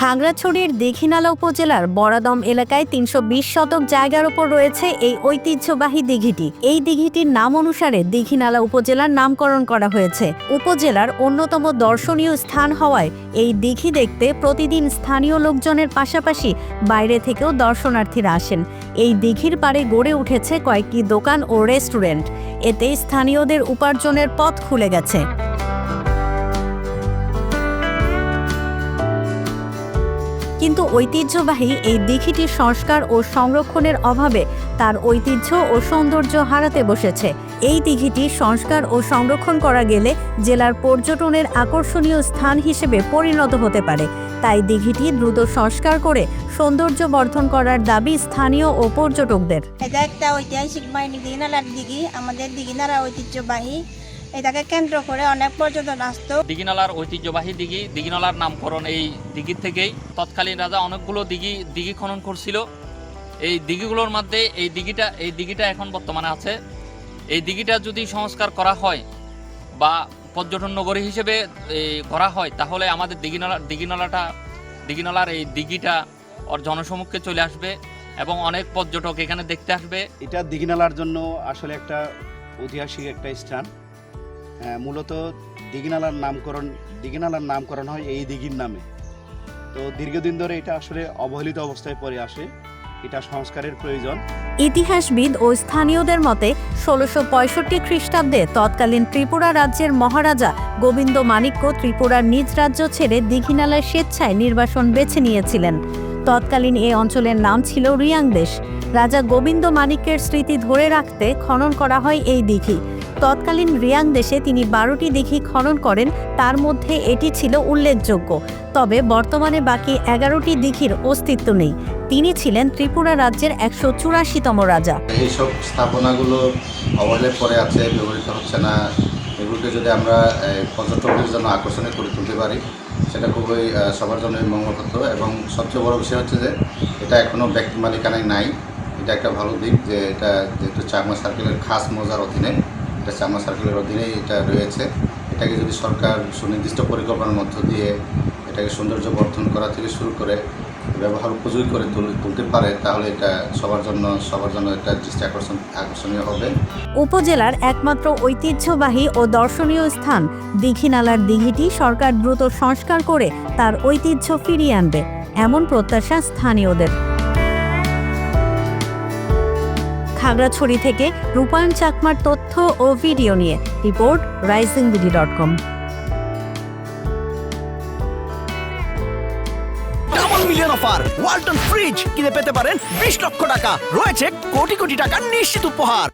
খাগড়াছড়ির দীঘিনালা উপজেলার বরাদম এলাকায় তিনশো বিশ শতক জায়গার ওপর রয়েছে এই ঐতিহ্যবাহী দিঘিটি। এই দিঘিটির নাম অনুসারে দীঘিনালা উপজেলার নামকরণ করা হয়েছে। উপজেলার অন্যতম দর্শনীয় স্থান হওয়ায় এই দিঘি দেখতে প্রতিদিন স্থানীয় লোকজনের পাশাপাশি বাইরে থেকেও দর্শনার্থীরা আসেন। এই দিঘির পাড়ে গড়ে উঠেছে কয়েকটি দোকান ও রেস্টুরেন্ট। এতে স্থানীয়দের উপার্জনের পথ খুলে গেছে। কিন্তু ঐতিহ্যবাহী এই দিঘিটির সংস্কার ও সংরক্ষণের অভাবে তার ঐতিহ্য ও সৌন্দর্য হারাতে বসেছে। এই দিঘিটি সংস্কার ও সংরক্ষণ করা গেলে জেলার পর্যটনের আকর্ষণীয় স্থান হিসেবে পরিণত হতে পারে। তাই দিঘিটি দ্রুত সংস্কার করে সৌন্দর্য বর্ধন করার দাবি স্থানীয় ও পর্যটকদের। এটা একটা ঐতিহাসিক বাহিনী, দিঘিনালার দিঘি। আমাদের দিঘিনালা ঐতিহ্যবাহী এটাকে কেন্দ্র করে অনেক পর্যটন আসতো। দিঘিনালার ঐতিহ্যবাহী দিঘি দিঘিনালার নামকরণ এই দিঘির থেকেই। তৎকালীন রাজা অনেকগুলো দিঘি দিঘি খনন করছিল। এই দিঘিগুলোর মধ্যে এই দিঘিটা এই দিঘিটা এখন বর্তমানে আছে। এই দিঘিটা যদি সংস্কার করা হয় বা পর্যটন নগরী হিসেবে করা হয় তাহলে আমাদের দিঘিনালা দিঘিনালাটা দিঘিনালার এই দিঘিটা ওর জনসমুখে চলে আসবে এবং অনেক পর্যটক এখানে দেখতে আসবে। এটা দিঘিনালার জন্য আসলে একটা ঐতিহাসিক একটা স্থান। মূলত দিঘিনালার নামকরণ দিঘিনালার নামকরণ হয় এই দিঘির নামে। তো দীর্ঘদিন ধরে এটা আসলে অবহেলিত অবস্থায় পড়ে আসে। এটা সংস্কারের প্রয়োজন। ইতিহাসবিদ ও স্থানীয়দের মতে, ষোলোশো পঁয়ষট্টি খ্রিস্টাব্দে তৎকালীন ত্রিপুরা রাজ্যের মহারাজা গোবিন্দ মাণিক্য ত্রিপুরার নিজ রাজ্য ছেড়ে দীঘিনালার স্বেচ্ছায় নির্বাসন বেছে নিয়েছিলেন। তৎকালীন এই অঞ্চলের নাম ছিল রিয়াং দেশ। রাজা গোবিন্দ মাণিক্যের স্মৃতি ধরে রাখতে খনন করা হয় এই দিঘি। তৎকালীন রিয়াং দেশে তিনি বারোটি দিঘি খনন করেন, তার মধ্যে এটি ছিল উল্লেখযোগ্য। তবে বর্তমানে বাকি এগারোটি দিঘির অস্তিত্ব নেই। তিনি ছিলেন ত্রিপুরা রাজ্যের একশো চুরাশিতম রাজা। এইসব স্থাপনাগুলো অবহেলের পরে আছে, ব্যবহৃত হচ্ছে না। এগুলোকে যদি আমরা পর্যটকদের জন্য আকর্ষণীয় করে তুলতে পারি, সেটা খুবই সবার জন্য মঙ্গল এবং সবচেয়ে বড় বিষয় হচ্ছে যে, এটা এখনও ব্যক্তি মালিকানায় নাই। এটা একটা ভালো দিক যে, এটা যেহেতু চাকমা সার্কেলের খাস মজার অধীনে। এটা চাকমা সার্কেলের অধীনেই এটা রয়েছে। এটাকে যদি সরকার সুনির্দিষ্ট পরিকল্পনার মধ্য দিয়ে এটাকে সৌন্দর্য বর্ধন করা থেকে শুরু করে ব্যবহার উপযোগী করে তুল- তুলতে পারে, তাহলে এটা সবার জন্য সবার জন্য একটা দৃষ্টি আকর্ষণ আকর্ষণীয় হবে। উপজেলার একমাত্র ঐতিহ্যবাহী ও দর্শনীয় স্থান দীঘিনালার দিঘিটি সরকার দ্রুত সংস্কার করে তার ঐতিহ্য ফিরিয়ে আনবে, এমন প্রত্যাশা স্থানীয়দের। খাগড়াছড়ি থেকে রূপায়ণ চাকমার তথ্য ও ভিডিও নিয়ে report rising BD dot com. Million offer, Walton fridge কিনে পেতে পারেন বিশ লক্ষ টাকা। রয়েছে কোটি কোটি টাকা নিশ্চিত উপহার।